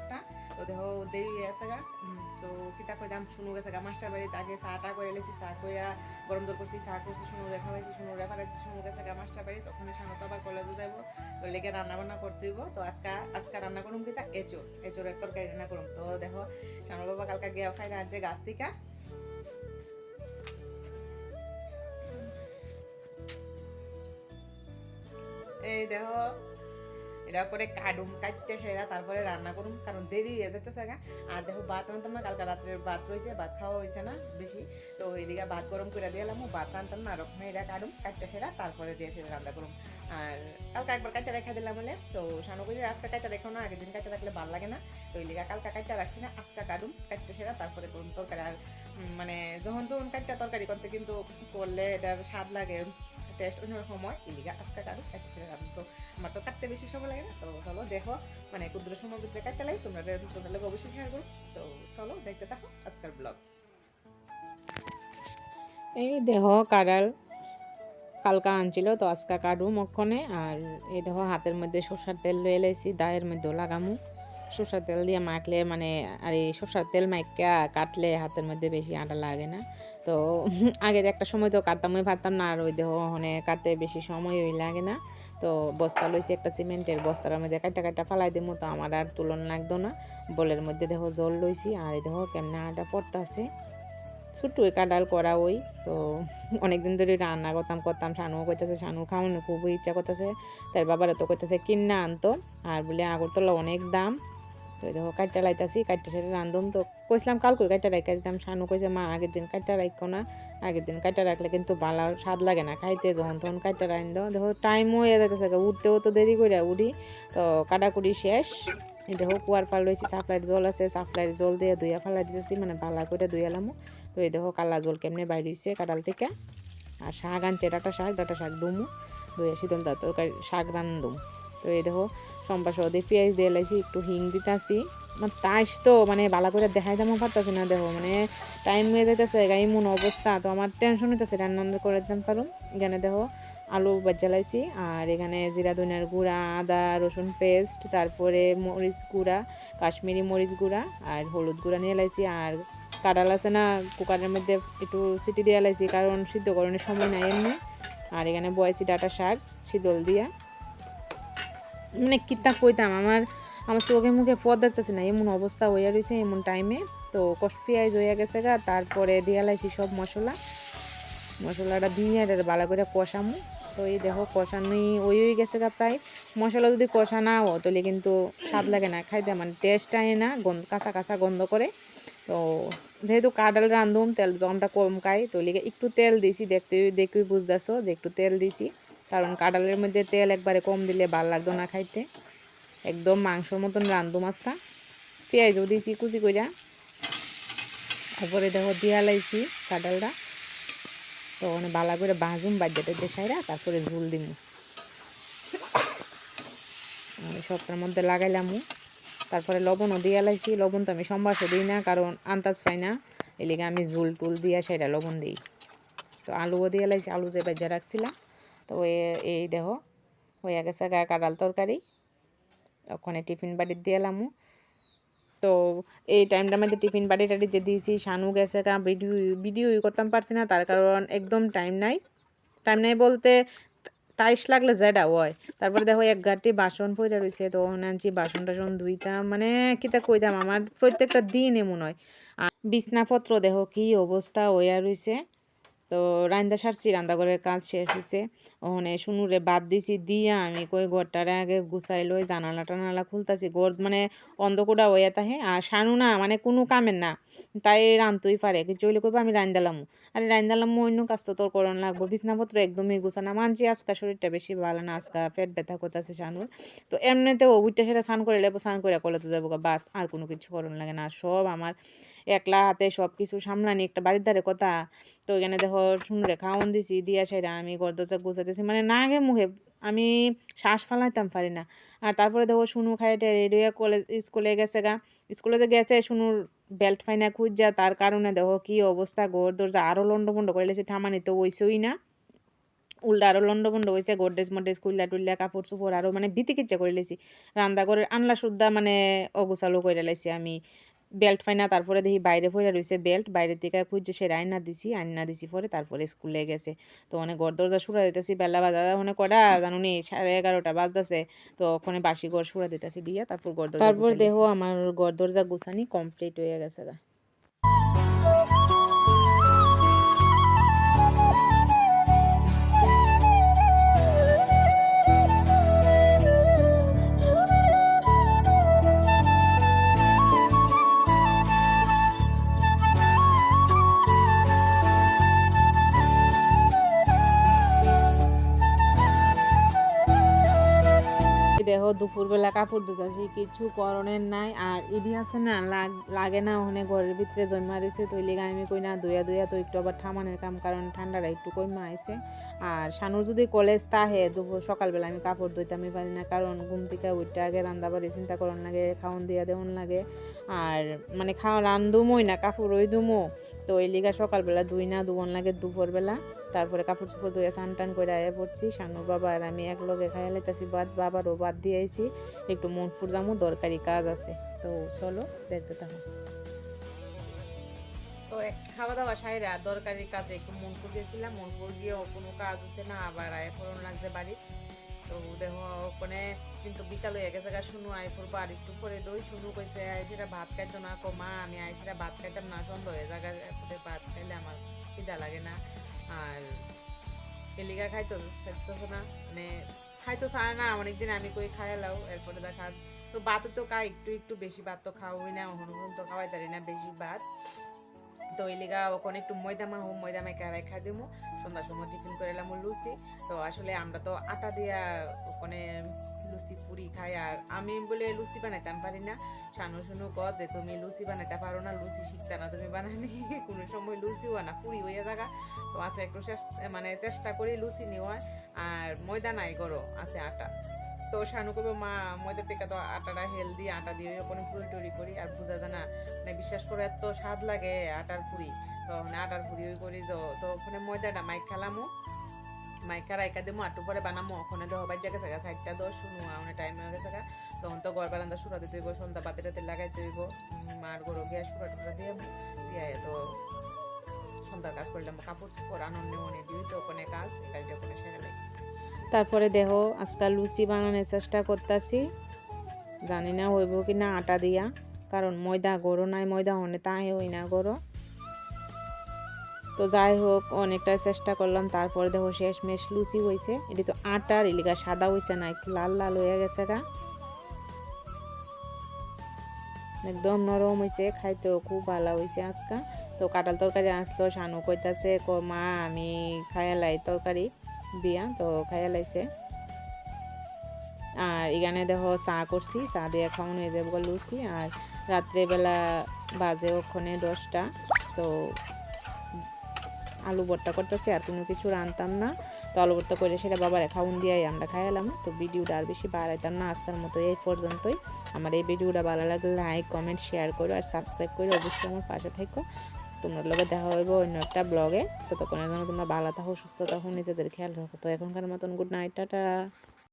আটটা তো দেখো, দেরি গেছে গা। তো কিতা কইতাম শুনু গেছে গা, মাস্টার বাড়িতে আগে চাটা করে লেছি, চা কইরা গরম জল করছি, চা করছি, শুনু রেখা পাইছি, শুনু রেখা পাইছি, শুনু গেছে গা মাস্টার বাড়ি। তখন সামনে আবার কলেজে যাইব, তো লেগে রান্না বান্না করতে হইব। তো আজকে আজকে রান্না করুম কিতা? এচোর, এচোরের তরকারি রান্না করুম। তো দেখো সামনে বাবা কালকা গিয়ে খাই রাঁধছে গাছ থেকে। এই দেখো এটা করে কাটুম, কাটতে সেরা, তারপরে রান্না করুম, কারণ দেরি হয়ে যেতেছে গা। আর দেখো, ভাত রান্তাম না কালকে রাত্রের ভাত রয়েছে, ভাত খাওয়া হয়েছে না বেশি। তো এদিকে ভাত গরম করে দিয়ে এলাম, ভাত রান্তাম না আর এরা এটা কাটুম, কাটতে সেরা, তারপরে দিয়ে সেটা রান্না করুম। আর কালকে একবার কাটতে রেখে দিলাম বলে, তো সানো করে আজকে কাটতে রেখো না, আগের দিন কাটতে রাখলে ভালো লাগে না। তো এই লিগা কালকে কাটতে রাখছি না, আজকে কাটুম, কাটতে সেরা, তারপরে করুম তরকারি। আর মানে যখন তখন কাটতে তরকারি করতে কিন্তু করলে এটার স্বাদ লাগে। টেস্ট অন্যরকম হয় এলিগা আজকে কাটতে সেরা তো, আমার তো কাটতে বেশি সময় লাগে না, তো চলো দেখো মানে ক্ষুদ্র সময় ভিতরে কাটতে লাগে, তোমরা তোমাদের লোক অবশ্যই শেয়ার করো। তো চলো দেখতে থাকো আজকের ব্লগ এই দেহ কাড়াল, কালকা আনছিল, তো আজকা কাটু মক্ষণে, আর এই দেহ হাতের মধ্যে সর্ষার তেল লয়ে এলাইছি দায়ের মধ্যেও লাগামু। সর্ষার তেল দিয়ে মাখলে মানে আর এই সর্ষার তেল মাইকা কাটলে হাতের মধ্যে বেশি আটা লাগে না। তো আগে একটা সময় তো কাটতামই পারতাম না, আর ওই দেহ মানে কাটতে বেশি সময় ওই লাগে না। তো বস্তা লইছি একটা সিমেন্টের বস্তার মধ্যে কাটা কাটা ফালাই দিমু, তো আমার আর তুলন লাগতো না। বলের মধ্যে দেখো জল লইছি, আর এই দেখো কেমনে আটা পড়তাছে। ওই কাডাল করা ওই, তো অনেকদিন ধরে রান্না করতাম করতাম, শানুও কইতাছে, শানুর খাওয়ানো খুবই ইচ্ছা করতেছে। তার বাবারা তো কইতাছে কিনা আনতো। আর বলে, আগরতলা অনেক দাম। তো দেখো কাটটা লাইতাছি কাটটা সেটা রান্ধুম তো কইছিলাম কালকে কাটটা রাখা দিতাম শানু কইছে মা, আগের দিন কাটটা রাখো না, আগের দিন কাটটা রাখলে কিন্তু ভালো স্বাদ লাগে না, খাইতে যখন তখন কাটটা রাইন দাও দেখো টাইমও হয়ে যাইতেছে উঠতেও তো দেরি করে উঠি। তো কাটাকুটি শেষ। দেখো কুয়ার ফাল রয়েছে সাপ্লাইয়ের জল আছে সাপ্লাইয়ের জল দিয়ে ধুইয়া ফালাই দিতেছি মানে ভালো করে ধুইয়ালামো তো এই দেখো, কালা জল কেমনে বাইর হইছে কাটাল থেকে। আর শাক আনছে, ডাটা শাক ডাটা শাক দুমু। ধুয়ে শীতল তার তরকারি, শাক রান্ধুম। তো এই দেখো সম্পা সহ দিয়ে পেঁয়াজ দিয়ে লাইছি একটু হিং দিতাছি। আমার তাইস তো মানে ভালো করে দেখাই দামও পারতাছি না, দেখো মানে টাইম হয়ে যাইতেছে এমন অবস্থা, তো আমার টেনশন হইতেছে, রান্না করে দিতে পারুম। এখানে দেখো, আলু বাজ্জা লাইছি আর এখানে জিরা, ধনিয়ার গুঁড়া, আদা, রসুন পেস্ট তারপরে মরিচ গুঁড়া, কাশ্মীরি মরিচ গুঁড়া, আর হলুদ গুঁড়া নিয়ে লাইছি আর কাঁড়াল আছে না, কুকারের মধ্যে একটু সিটি দিয়ে লাইছি কারণ সিদ্ধ করানোর সময় নাই এমনি। আর এখানে বয়েছি ডাটা শাক শীতল দিয়া। মানে কিতা কইতাম, আমার আমার চোখে মুখে পদ দেখতেছে না, এমন অবস্থা হইয়া রয়েছে এমন টাইমে তো পেঁয়াজ হইয়া গেছে গা, তারপরে দিয়া লাইছি সব মশলা। মশলাটা দিয়ে এটা ভালো করে কষামু। তো এই দেখো, কষানোই ওই হয়ে গেছে গা প্রায়। মশলা যদি কষা না হো তাহলে কিন্তু স্বাদ লাগে না, খাইতে মানে টেস্ট আয় না, গন্ধ, কাঁচা কাঁচা গন্ধ করে। তো যেহেতু কাডাল রান্ধুম তেল আমরা কম খাই তো লিগে একটু তেল দিছি, দেখতে দেখবি বুঝতেছো যে একটু তেল দিছি। কারণ কাডালের মধ্যে তেল একবারে কম দিলে ভালো লাগতো না খাইতে। একদম মাংসর মতন রান্ধু মাছটা। পেঁয়াজও দিছি কুচি কইরা। তারপরে দেখো দিয়া লাইছি তো ওখানে বালা করে বাঁজুম বাজ্যাটা দেশাইরা তারপরে ঝুল দিমু। সবটার মধ্যে লাগাইলামু। তারপরে লবণও দিয়ে লাইছি। লবণ তো আমি সম্বাসও দিই না, কারণ আন্দাজ পাই না। এলিগে আমি ঝুল টুল দিয়া সেটা লবণ দিই। তো আলুও দিয়ে লাইছি, আলু যে বাজ্যা রাখছিলাম। তো এই দেহ হয়ে গেছে গা কাঁড়াল তরকারি। ওখানে টিফিন বাড়ির দিয়ে এলামু তো এই টাইমটার মধ্যে টিফিন বাড়ি টাড়ি যে দিয়েছি, শানু গেছে গা, ভিডিও ভিডিও করতাম পারছি না, তার কারণ একদম টাইম নাই। টাইম নাই বলতে তাইশ লাগলে যেটা হয়। তারপরে দেখো এক ঘাটটি বাসন পইরা রয়েছে তো আনছি বাসন টাসন ধুইতাম মানে কিতা কইতাম, আমার প্রত্যেকটা দিন এমন হয়। আর বিছনাপত্র দেখো কি অবস্থা, হইয়া রয়েছে তো রান্দা সারছি রান্নাঘরের কাজ শেষ হয়েছে ওখানে শুনুরে বাদ দিছি, দিয়া আমি কই ঘরটারে আগে গুছাই লই, জানালা টানালা খুলতাছি। ঘর মানে অন্ধকুটা হইয়া তাহে আর শানু না মানে কোনো কামের না। তাই রান্ধতেই পারে, কিছু হইলে কইবা আমি রান্দালাম আরে রান্দালাম অন্য কাজ তো তোর করণ লাগবো। বিছনাপত্র একদমই গুছানা মানছি আজকা শরীরটা বেশি ভালো না, আজকা পেট ব্যথা করতেছে শানুর। তো এমনিতেও ওইটা সেটা স্নান করে লেবো, স্নান করে কলে তো যাব বাস, আর কোনো কিছু করণ লাগে না। সব আমার একলা হাতে সব কিছু সামলানি একটা বাড়ির ধারে কথা। তো এখানে দেখো শুনলে খাওয়ান দিছি, দিয়া সেরা আমি গরদোজা গুছাইতেছি। মানে না গে মুখে, আমি শ্বাস ফালাইতাম পারি না। আর তারপরে দেখো শুনু খাইটে রেডি হয়ে কলেজ স্কুলে গেছে গা। স্কুলে যে গেছে শুনুর বেল্ট ফাইনা খুঁজা, তার কারণে দেখো কি অবস্থা গোর দরজা আরও লন্ড বন্ড করে লেছে। ঠামানি তো ওইসই না। উল্টা আরও লন্ড বন্ড হয়েছে গোডরেজ মডরেজ কুল্লা টুল্লা কাপড় চোপড় আরও মানে বিতি কিচ্ছা করে লেছি। রান্না করে আনলা সুদ্ধা মানে অগোছালো করে লাইছি আমি। বেল্ট পাই না তারপরে দেখি বাইরে পড়ে রয়েছে বেল্ট বাইরের দিকে খুঁজছে সে রাইনা দিছি আইনা দিছি পরে তারপরে স্কুলে গেছে। তো অনেক ঘর দরজা সুরা দিতেছি বেলা বাজা মানে কটা জানুনি সাড়ে এগারোটা বাজতেছে। তো ওখানে বাসি গড় সুরা দিতেছি দিয়া তারপর ঘর তারপর দেখো আমার ঘর দরজা গুছানি কমপ্লিট হয়ে গেছে গা। দুপুরবেলা কাপড় ধুতেছি কিছু করণের নাই। আর ইডি আছে না, লাগ- না, ওখানে ঘরের ভিতরে জমা রয়েছে তো লিগা আমি কই না দুয়া দুয়া তো একটু আবার ঠামানের কাম, কারণ ঠান্ডাটা একটু কমা আইছে। আর শানুর যদি কলেজ তাহে, দুপুর সকালবেলা আমি কাপড় ধুইতে আমি পারি না, কারণ ঘুম থেকে উঠতে আগে রান্না বাড়ি চিন্তা করন লাগে, খাওয়ান দিয়া দেওয়ান লাগে। আর মানে খাওয়া রান্ধুমই না কাপড় ওই দুমো তো ওই লিগা সকালবেলা ধুই না ধুবন লাগে দুপুরবেলা। তারপরে কাপড় চোপড় ধুয়ে স্নান টান করে আয়া পড়ছি। শানুর বাবা আর আমি এক লগে খাইয়া লাইতাছি বাদ বাবারও বাদ দিয়ে আইছি। একটু মন ফুরজামু, দরকারি কাজ আছে। তো চলো, দেখতে থাকো। তো খাওয়া দাওয়া সাইরা দরকারি কাজে একটু মনপুর গেছিলাম মনপুর গিয়েও কোনো কাজ হচ্ছে না, আবার আয় ফোরন লাগছে বাড়ি। তো দেহ ওখানে কিন্তু বিকাল হয়ে গেছে গা, শুনু আই ফুরবো আর একটু পরে দই। শুনু কইছে আই সেটা ভাত খাইতো না, কমা, আমি আই সেটা ভাত খাইতাম না, সন্ধ্যা হয়ে জায়গা ভাত খাইলে আমার খিদা লাগে না। আর এলিগা খাইতো চাইতো না মানে খাইতো চায় না, অনেকদিন আমি কই খাইলাও এরপরে দেখা তো ভাত তো খাই, একটু একটু বেশি ভাত তো খাওয়াই না হনুন তো খাওয়াই তারি না বেশি ভাত তো এই লিগা ওখানে একটু ময়দা মাহ ময়দা মেখে আড়াই খাই দিমু। সন্ধ্যার সময় টিফিন করে এলাম লুচি। তো আসলে আমরা তো আটা দিয়া ওখানে লুচি খাই আর আমি বলে লুচি বানাইতাম, পারি না। শানু শুনু ক যে তুমি লুচি বানাইতে পারো না, লুচি শিখতে না, তুমি বানানি। কোনো সময় লুচিও না পুরি হইয়া থাকা তো আছে একটু মানে চেষ্টা করি লুচি নেওয়ার। আর ময়দা নাই করো আছে আটা। তো শানু কবে মা ময়দা থেকে তো আটাটা হেলদি, আটা দিয়ে ওখানে পুরি টুরি করি, আর বুঝা যায় না মানে বিশ্বাস করে এত স্বাদ লাগে আটার পুরি। তো আটার পুরি ওই করি, তো তো ওখানে ময়দাটা মাইক খেলামো। মাইকা রাইকা দিমু আটু পরে বানামো, ওখানে দেহ বাই জায়গা জায়গা সাইডটা দশ শুনু অনেক টাইম হয়ে গেছে। তখন তো ঘর বারান্দা সুরা দিতে সন্ধ্যা পাতিটা তেল লাগাইতে হইব। মার গরু গিয়া সুরা টুরা দিয়ে দিয়ে তো সন্ধ্যার কাজ করলাম। কাপড় চোপড় আনন্দ মনে দিই তো ওখানে কাজ কাজটা ওখানে সেরে লাই তারপরে দেহ আজকাল লুচি বানানোর চেষ্টা করতেছি। জানি না হইব কি না, আটা দিয়া। কারণ ময়দা গরো নাই, ময়দা হনে তাই হই না গরো। তো যাই হোক অনেকটা চেষ্টা করলাম। তারপরে দেখো শেষ মেশ লুচি হয়েছে এটি তো আটার এলিকা সাদা হয়েছে না, একটু লাল লাল হয়ে গেছে গা। একদম নরম হয়েছে খাইতেও খুব ভালো হয়েছে আজকা। তো কাঁঠাল তরকারি আসলো শানু কইতাছে, ক মা, আমি খায়ালাই তরকারি দিয়া। তো খাইয়া লাইছে আর এখানে দেখো চা করছি, চা দিয়ে খাওয়ানো হয়ে যাব লুচি। আর রাত্রেবেলা বাজে ওখানে দশটা। তো আলু ভর্তা করতেছি, আর কোনো কিছু রানতাম না। তো আলু ভর্তা করে সেটা বাবার খাউন দিয়াই আমরা খাইলাম। তো ভিডিওটা আর বেশি বাড়াইতাম না, আজকের মতো এই পর্যন্তই। আমার এই ভিডিওটা ভালো লাগলে লাইক কমেন্ট শেয়ার করো, আর সাবস্ক্রাইব করে অবশ্যই আমার পাশে থেকো। তোমার লগে দেখা হইব অন্য একটা ব্লগে তো তখন তোমরা ভালো থাকো, সুস্থ থাকো, নিজেদের খেয়াল রাখো। তো এখনকার মতন গুড নাইট টাটা।